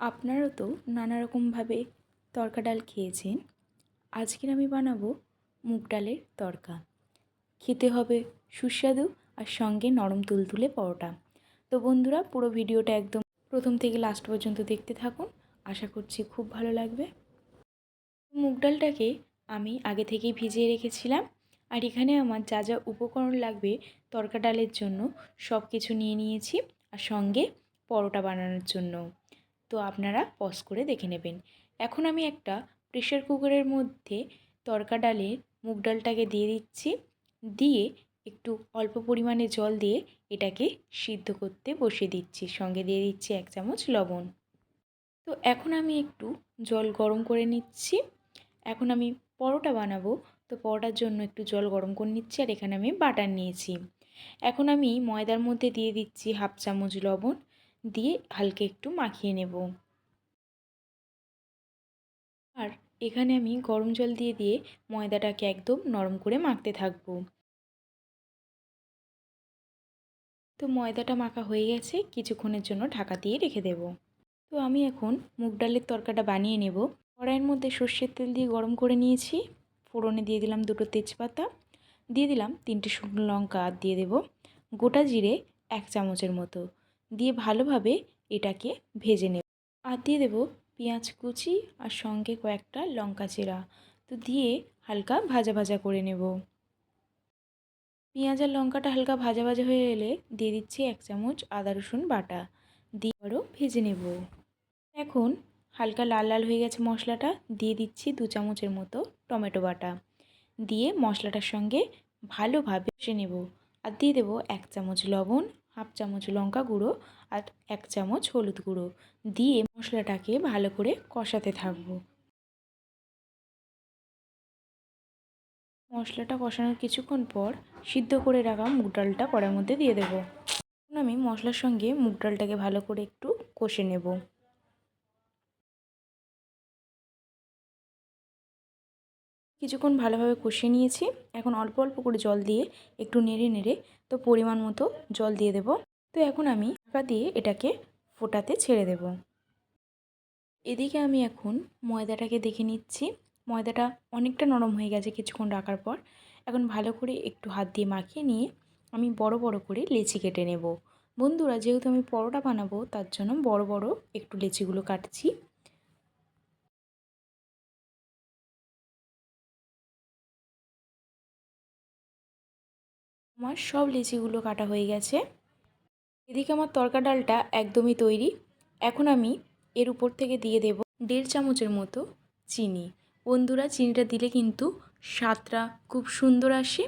আপনারাও তো নানা রকমভাবে তরকা ডাল খেয়েছেন। আজকের আমি বানাবো মুগ ডালের তরকা। খেতে হবে সুস্বাদু আর সঙ্গে নরম তুলতুলে পরোটা। তো বন্ধুরা, পুরো ভিডিওটা একদম প্রথম থেকে লাস্ট পর্যন্ত দেখতে থাকুন। আশা করছি খুব ভালো লাগবে। মুগ ডালটাকে আমি আগে থেকেই ভিজিয়ে রেখেছিলাম। আর এখানে আমার যা যা উপকরণ লাগবে তরকা ডালের জন্য সব কিছু নিয়ে নিয়েছি। আর সঙ্গে পরোটা বানানোর জন্য। তো আপনারা পজ করে দেখে নেবেন। এখন আমি একটা প্রেশার কুকারের মধ্যে তরকা ডালের মুগ ডালটাকে দিয়ে দিচ্ছি। দিয়ে একটু অল্প পরিমাণে জল দিয়ে এটাকে সিদ্ধ করতে বসিয়ে দিচ্ছি। সঙ্গে দিয়ে দিচ্ছি এক চামচ লবণ। তো এখন আমি একটু জল গরম করে নিচ্ছি। এখন আমি পরোটা বানাবো। তো পরোটার জন্য একটু জল গরম করে নিচ্ছি আর এখানে আমি বাটার নিয়েছি। এখন আমি ময়দার মধ্যে দিয়ে দিচ্ছি হাফ চামচ লবণ। দিয়ে হালকা একটু মাখিয়ে নেব। আর এখানে আমি গরম জল দিয়ে দিয়ে ময়দাটাকে একদম নরম করে মাখতে থাকব। তো ময়দাটা মাখা হয়ে গেছে, কিছুক্ষণের জন্য ঢাকা দিয়ে রেখে দেব। তো আমি এখন মুগ ডালের তরকাটা বানিয়ে নেব। কড়াইয়ের মধ্যে সর্ষের তেল দিয়ে গরম করে নিয়েছি। ফোড়নে দিয়ে দিলাম দুটো তেজপাতা। দিয়ে দিলাম তিনটে শুকনো লঙ্কা আর দিয়ে দেব। গোটা জিরে এক চামচের মতো। দিয়ে ভালোভাবে এটাকে ভেজে নেব। আর দিয়ে দেবো পেঁয়াজ কুচি আর সঙ্গে কয়েকটা লঙ্কা চেরা। তো দিয়ে হালকা ভাজা ভাজা করে নেব। পেঁয়াজ আর লঙ্কাটা হালকা ভাজা ভাজা হয়ে এলে দিয়ে দিচ্ছি এক চামচ আদা রসুন বাটা। দিয়ে আরও ভেজে নেব। এখন হালকা লাল লাল হয়ে গেছে মশলাটা, দিয়ে দিচ্ছি দু চামচের মতো টমেটো বাটা। দিয়ে মশলাটার সঙ্গে ভালোভাবে কষে নেব। আর দিয়ে দেবো এক চামচ লবণ হাফ চামচ লঙ্কা গুঁড়ো আর এক চামচ হলুদ গুঁড়ো দিয়ে মশলাটাকে ভালো করে কষাতে থাকব। মশলাটা কষানোর কিছুক্ষণ পর সিদ্ধ করে রাখা মুগ ডালটা কড়ার মধ্যে দিয়ে দেবো। আমি মশলার সঙ্গে মুগ ডালটাকে ভালো করে একটু কষে নেব। কিছুক্ষণ ভালোভাবে কষিয়ে নিয়েছি। এখন অল্প অল্প করে জল দিয়ে একটু নেড়ে নেড়ে তো পরিমাণ মতো জল দিয়ে দেব। তো এখন আমি ঢাকা দিয়ে এটাকে ফোটাতে ছেড়ে দেব। এদিকে আমি এখন ময়দাটাকে দেখে নিচ্ছি। ময়দাটা অনেকটা নরম হয়ে গেছে কিছুক্ষণ রাখার পর। এখন ভালো করে একটু হাত দিয়ে মাখিয়ে নিয়ে আমি বড় বড় করে লেচি কেটে নেব। বন্ধুরা, যেহেতু আমি পরোটা বানাবো, তার জন্য বড় বড় একটু লেচিগুলো কাটছি। আমার সব লিচিগুলো কাটা হয়ে গেছে। এদিকে আমার তরকা ডালটা একদমই তৈরি। এখন আমি এর উপর থেকে দিয়ে দেব দেড় চামচের মতো চিনি। বন্ধুরা, চিনিটা দিলে কিন্তু স্বাদটা খুব সুন্দর আসে।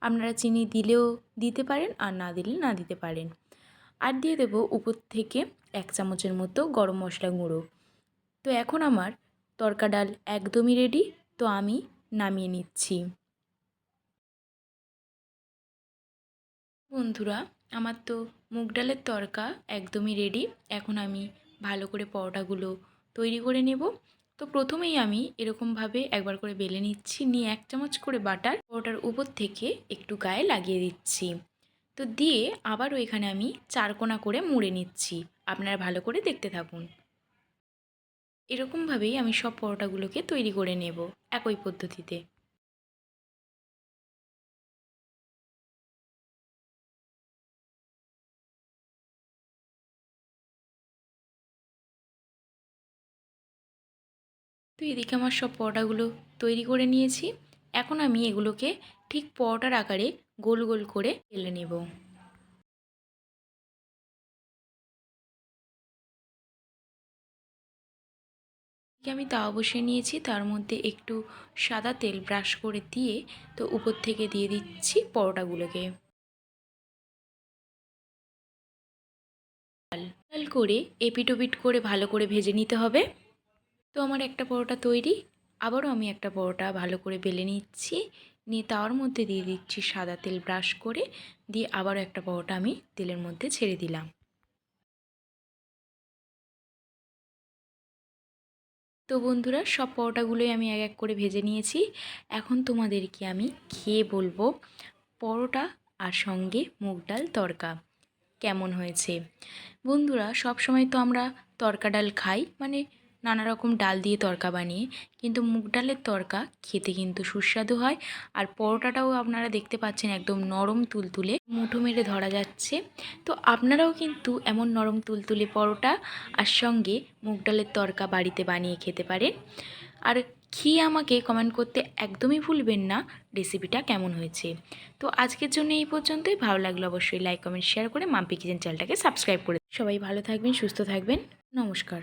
আপনারা চিনি দিলেও দিতে পারেন আর না দিলে না দিতে পারেন। আর দিয়ে দেব উপর থেকে এক চামচের মতো গরম মশলা গুঁড়ো। তো এখন আমার তরকা ডাল একদমই রেডি তো আমি নামিয়ে নিচ্ছি। বন্ধুরা, আমার তো মুগ ডালের তরকা একদমই রেডি এখন আমি ভালো করে পরোটাগুলো তৈরি করে নেব। তো প্রথমেই আমি এরকমভাবে একবার করে বেলে নিচ্ছি, নিয়ে এক চামচ করে বাটার পরোটার উপর থেকে একটু গায়ে লাগিয়ে দিচ্ছি। তো দিয়ে আবারও এখানে আমি চারকোনা করে মুড়ে নিচ্ছি। আপনারা ভালো করে দেখতে থাকুন। এরকমভাবেই আমি সব পরোটাগুলোকে তৈরি করে নেব, একই পদ্ধতিতে। তো এদিকে আমার সব পরোটাগুলো তৈরি করে নিয়েছি। এখন আমি এগুলোকে ঠিক পরোটার আকারে গোল গোল করে ফেলে নেব। আমি তাওয়া বসিয়ে নিয়েছি, তার মধ্যে একটু সাদা তেল ব্রাশ করে দিয়ে তো উপর থেকে দিয়ে দিচ্ছি পরোটাগুলোকে। লাল করে এপিটোপিট করে ভালো করে ভেজে নিতে হবে। তো আমার একটা পরোটা তৈরি, আবারও আমি একটা পরোটা ভালো করে বেলে নিচ্ছি, নিয়ে তাওয়ার মধ্যে দিয়ে দিচ্ছি সাদা তেল ব্রাশ করে, দিয়ে আবারও একটা পরোটা আমি তেলের মধ্যে ছেড়ে দিলাম। তো বন্ধুরা, সব পরোটাগুলোই আমি এক এক করে ভেজে নিয়েছি। এখন তোমাদেরকে আমি খেয়ে বলব পরোটা আর সঙ্গে মুগ ডাল তরকা, কেমন হয়েছে? বন্ধুরা সব সময় তো আমরা তরকা ডাল খাই মানে নানা রকম ডাল দিয়ে তরকা বানিয়ে, কিন্তু মুগ ডালের তরকা খেতে কিন্তু সুস্বাদু হয়। আর পরোটাটাও আপনারা দেখতে পাচ্ছেন একদম নরম তুলতুলে মুঠো মেরে ধরা যাচ্ছে। তো আপনারাও কিন্তু এমন নরম তুলতুলে পরোটা আর সঙ্গে মুগ ডালের তরকা বাড়িতে বানিয়ে খেতে পারেন। আর খেয়ে আমাকে কমেন্ট করতে একদমই ভুলবেন না রেসিপিটা কেমন হয়েছে? তো আজকের জন্য এই পর্যন্তই। ভালো লাগল অবশ্যই লাইক কমেন্ট শেয়ার করে মাম্পি কিচেন চ্যানেলটাকে সাবস্ক্রাইব করে সবাই ভালো থাকবেন, সুস্থ থাকবেন। নমস্কার।